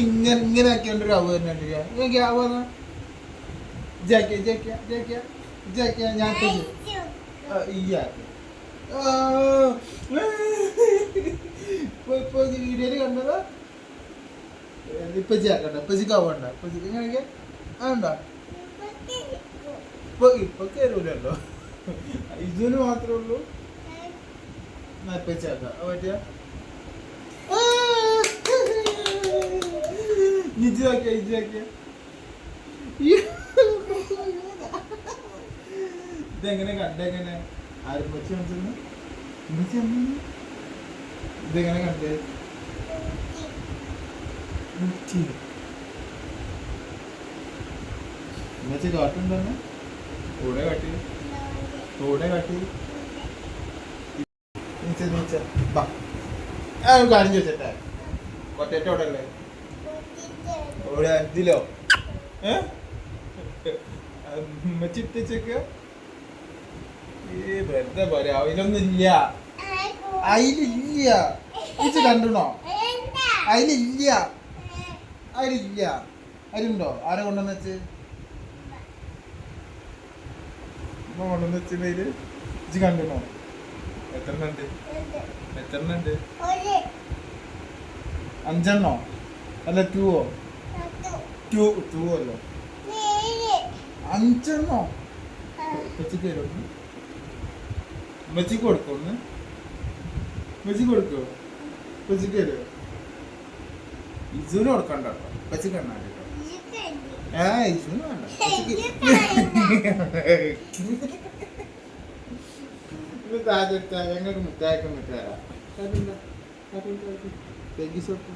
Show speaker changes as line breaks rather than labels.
ഇങ്ങനെ ഇങ്ങനെ ആക്കിയോണ്ട് ഒരു അവ തന്നെ എനിക്ക് അവ ജാക്കിയ ജാക്കിയ ജാക്കിയ ഞാൻ ഇപ്പൊ- വീഡിയോയിൽ കണ്ടതാ? ഇപ്പൊ ചേക്കണ്ട ഇപ്പൊ കവണ്ട ഇപ്പൊ ഇങ്ങനെ ആണ്ടാ ഇപ്പൊ ഇപ്പൊ കയറൂലല്ലോ ഇതിന് മാത്രമേ ഉള്ളൂ. ഇപ്പൊ ചേക്കാം പറ്റിയ? നിജാക്കിയ നിജാക്കിയ ഇതെങ്ങനെ കണ്ടെങ്ങനെ ആരും വെച്ച് കാണിച്ചെന്ന് ഉമ്മച്ചി അമ്മ ഇതെങ്ങനെ കണ്ടേ? ഉമ്മച്ചി. ഉമ്മച്ചി കാട്ടുണ്ടെന്ന്? കൂടെ കാട്ടി. കൂടെ കാട്ടി. നീച്ച നീച്ച കാര്യം ചോദിച്ചട്ടെ. കൊട്ടേറ്റ അവിടെ അല്ലേ ഇവിടെ ഇതിലോ ഉമ്മച്ചിട്ടേക്ക ഏ വെറുതെ പറയാ അതിലൊന്നും ഇല്ല അതിലില്ല ഇത് കണ്ടണോ അതിലില്ല അതിലില്ല അതിലുണ്ടോ ആരെ കൊണ്ടുവന്ന് വെച്ച് ഉമ്മ കൊണ്ടുവന്ന് വെച്ചതിൽ ഇജ്ജ് കണ്ടണോ എത്രണ്ണുണ്ട് എത്രണ്ണുണ്ട് അഞ്ചെണ്ണോ അല്ല ടൂവോ ടു ടൂ അല്ലോ? അഞ്ചെണ്ണോ? വെച്ചിട്ട് തരും? ഉമ്മച്ചിക്ക് കൊടുക്കോ ഒന്ന്? മെച്ചിക്ക് കൊടുക്കോ? വെച്ചിട്ട് തരുമോ? ഇസുവിന് കൊടുക്കണ്ട കേട്ടോ. ഉമ്മച്ചിക്ക് എണ്ണ കേട്ടോ. ഏ ഇസുവിന് വേണ്ട. ഇത് ഞങ്ങൾക്ക് മുട്ടായൊക്കെ മുട്ടായ താങ്ക് യു സോപ്പ്